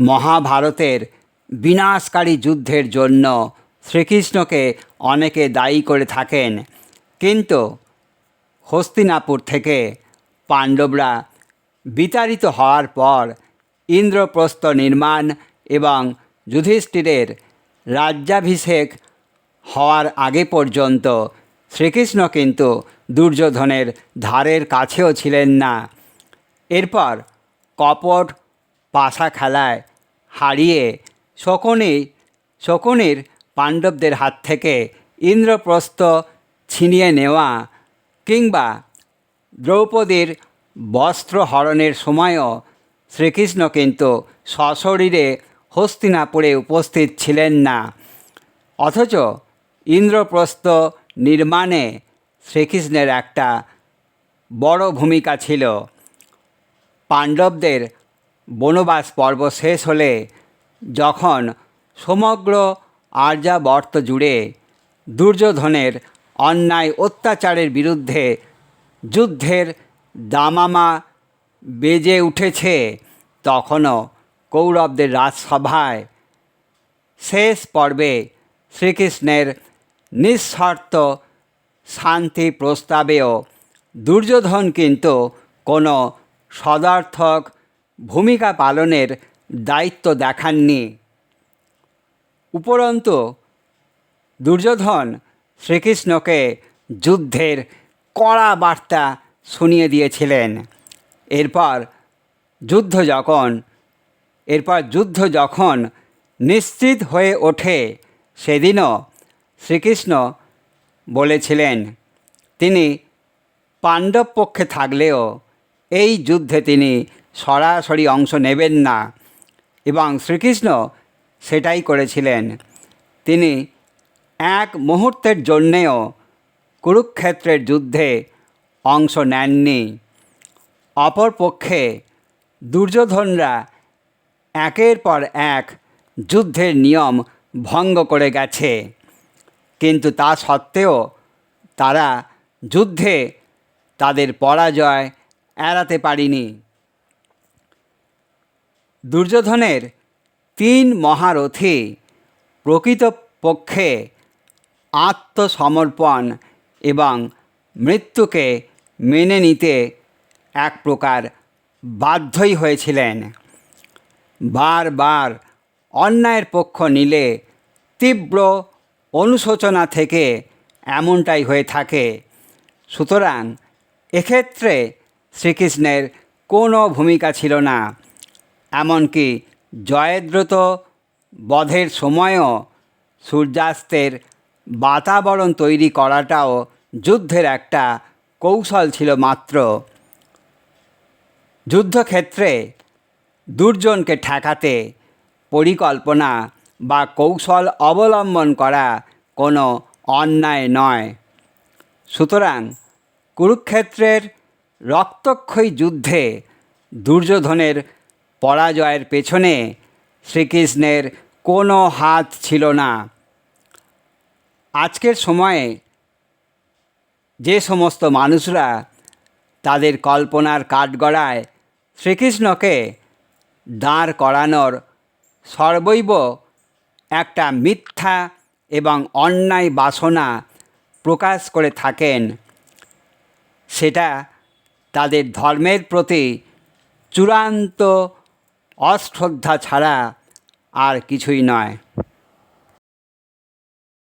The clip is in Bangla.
মহাভারতের বিনাশকারী যুদ্ধের জন্য শ্রীকৃষ্ণকে অনেকে দায়ী করে থাকেন। কিন্তু হস্তিনাপুর থেকে পাণ্ডবরা বিতাড়িত হওয়ার পর ইন্দ্রপ্রস্থ নির্মাণ এবং যুধিষ্ঠিরের রাজ্যাভিষেক হওয়ার আগে পর্যন্ত শ্রীকৃষ্ণ কিন্তু দুর্যোধনের ধারের কাছেও ছিলেন না। এরপর কপট পাশা খেলায় হারিয়ে শকুনি, শকুনির পাণ্ডবদের হাত থেকে ইন্দ্রপ্রস্থ ছিনিয়ে নেওয়া কিংবা দ্রৌপদীর বস্ত্র হরণের সময়ও শ্রীকৃষ্ণ কিন্তু সশরীরে হস্তিনাপুরে উপস্থিত ছিলেন না। অথচ ইন্দ্রপ্রস্থ নির্মাণে শ্রীকৃষ্ণের একটা বড় ভূমিকা ছিল। পাণ্ডবদের বনবাস পর্ব শেষ হলে যখন সমগ্র আর্যাবর্ত জুড়ে দুর্যোধনের অন্যায় অত্যাচারের বিরুদ্ধে যুদ্ধের দামামা বেজে উঠেছে, তখনও কৌরবদের রাজসভায় শেষ পর্বে শ্রীকৃষ্ণের নিঃশর্ত শান্তি প্রস্তাবেও দুর্যোধন কিন্তু কোনো সদার্থক ভূমিকা পালনের দায়িত্ব দেখাননি। উপরন্তু, দুর্যোধন শ্রীকৃষ্ণকে যুদ্ধের কড়া বার্তা শুনিয়ে দিয়েছিলেন। এরপর যুদ্ধ যখন, এরপর যুদ্ধ যখন নিশ্চিত হয়ে ওঠে, সেদিনও শ্রীকৃষ্ণ বলেছিলেন, তিনি পাণ্ডব পক্ষে থাকলেও এই যুদ্ধে তিনি সরাসরি অংশ নেবেন না। এবং শ্রীকৃষ্ণ সেটাই করেছিলেন। তিনি এক মুহূর্তের জন্যেও কুরুক্ষেত্রের যুদ্ধে অংশ নেননি। অপরপক্ষে দুর্যোধনরা একের পর এক যুদ্ধের নিয়ম ভঙ্গ করে গেছে। কিন্তু তা সত্ত্বেও তারা যুদ্ধে তাদের পরাজয় এড়াতে পারিনি। দুর্যোধনের তিন মহারথী প্রকৃতপক্ষে আত্মসমর্পণ এবং মৃত্যুকে মেনে নিতে এক প্রকার বাধ্যই হয়েছিলেন। বারবার অন্যায়ের পক্ষ নিলে তীব্র অনুশোচনা থেকে এমনটাই হয়ে থাকে। সুতরাং এক্ষেত্রে শ্রীকৃষ্ণের কোনো ভূমিকা ছিল না। এমনকি জয়দ্রত বধের সময়ও সূর্যাস্তের বাতাবরণ তৈরি করাটাও যুদ্ধের একটা কৌশল ছিল মাত্র। যুদ্ধক্ষেত্রে দুর্জনকে ঠেকাতে পরিকল্পনা বা কৌশল অবলম্বন করা কোনো অন্যায় নয়। সুতরাং কুরুক্ষেত্রের রক্তক্ষয়ী যুদ্ধে দুর্যোধনের পরাজয়ের পেছনে শ্রীকৃষ্ণের কোনো হাত ছিল না। আজকের সময়ে যে সমস্ত মানুষরা তাদের কল্পনার কাঠগড়ায় শ্রীকৃষ্ণকে দাঁড় করানোর সর্বৈব একটা মিথ্যা এবং অন্যায় বাসনা প্রকাশ করে থাকেন, সেটা তাদের ধর্মের প্রতি চূড়ান্ত অশ্রদ্ধা ছাড়া আর কিছুই নয়।